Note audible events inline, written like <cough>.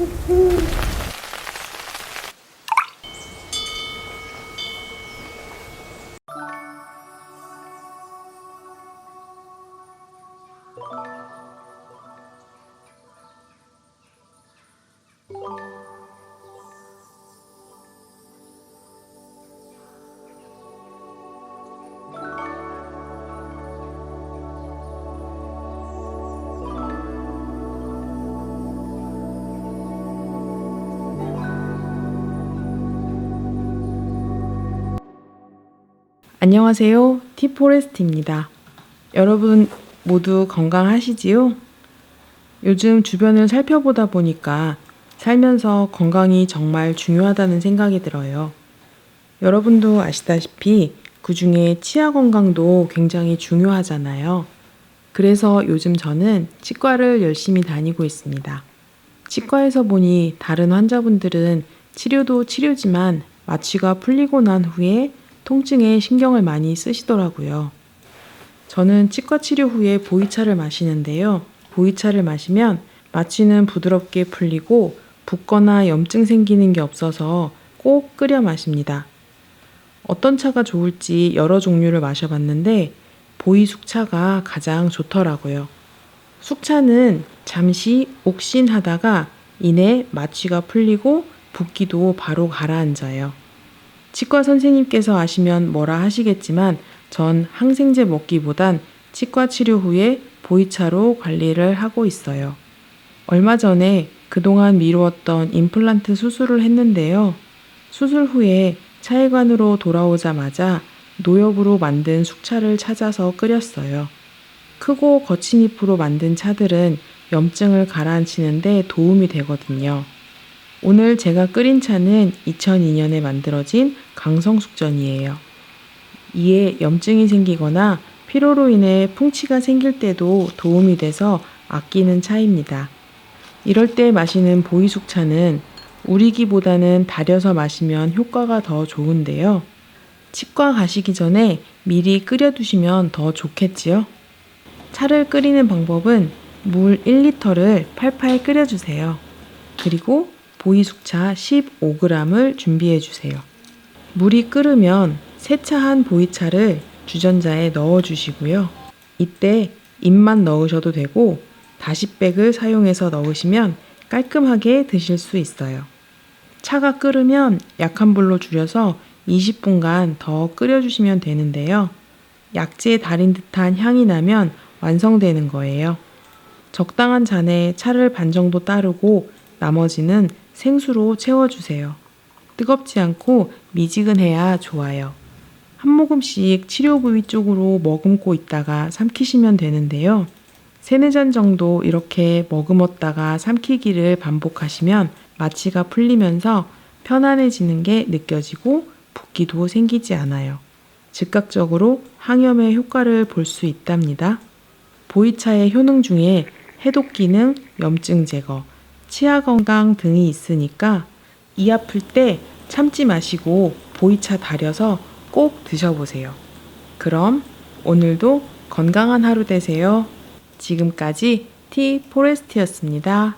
Mm-hmm. <laughs> 안녕하세요. 티포레스트입니다. 여러분 모두 건강하시지요? 요즘 주변을 살펴보다 보니까 살면서 건강이 정말 중요하다는 생각이 들어요. 여러분도 아시다시피 그 중에 치아 건강도 굉장히 중요하잖아요. 그래서 요즘 저는 치과를 열심히 다니고 있습니다. 치과에서 보니 다른 환자분들은 치료도 치료지만 마취가 풀리고 난 후에 통증에 신경을 많이 쓰시더라고요. 저는 치과 치료 후에 보이차를 마시는데요. 보이차를 마시면 마취는 부드럽게 풀리고 붓거나 염증 생기는 게 없어서 꼭 끓여 마십니다. 어떤 차가 좋을지 여러 종류를 마셔봤는데 보이 숙차가 가장 좋더라고요. 숙차는 잠시 옥신하다가 이내 마취가 풀리고 붓기도 바로 가라앉아요. 치과 선생님께서 아시면 뭐라 하시겠지만 전 항생제 먹기보단 치과 치료 후에 보이차로 관리를 하고 있어요. 얼마 전에 그동안 미루었던 임플란트 수술을 했는데요. 수술 후에 차회관으로 돌아오자마자 노엽으로 만든 숙차를 찾아서 끓였어요. 크고 거친 잎으로 만든 차들은 염증을 가라앉히는데 도움이 되거든요. 오늘 제가 끓인 차는 2002년에 만들어진 강성숙전이에요. 이에 염증이 생기거나 피로로 인해 풍치가 생길 때도 도움이 돼서 아끼는 차입니다. 이럴 때 마시는 보이숙차는 우리기보다는 달여서 마시면 효과가 더 좋은데요. 치과 가시기 전에 미리 끓여두시면 더 좋겠지요? 차를 끓이는 방법은 물 1리터를 팔팔 끓여주세요. 그리고 보이숙차 15g을 준비해 주세요. 물이 끓으면 세차한 보이차를 주전자에 넣어 주시고요. 이때 잎만 넣으셔도 되고 다시백을 사용해서 넣으시면 깔끔하게 드실 수 있어요. 차가 끓으면 약한 불로 줄여서 20분간 더 끓여주시면 되는데요. 약재 달인 듯한 향이 나면 완성되는 거예요. 적당한 잔에 차를 반 정도 따르고 나머지는 생수로 채워주세요. 뜨겁지 않고 미지근해야 좋아요. 한 모금씩 치료 부위 쪽으로 머금고 있다가 삼키시면 되는데요. 세네 잔 정도 이렇게 머금었다가 삼키기를 반복하시면 마취가 풀리면서 편안해지는 게 느껴지고 붓기도 생기지 않아요. 즉각적으로 항염의 효과를 볼 수 있답니다. 보이차의 효능 중에 해독 기능, 염증 제거, 치아 건강 등이 있으니까 이 아플 때 참지 마시고 보이차 달여서 꼭 드셔보세요. 그럼 오늘도 건강한 하루 되세요. 지금까지 티 포레스트였습니다.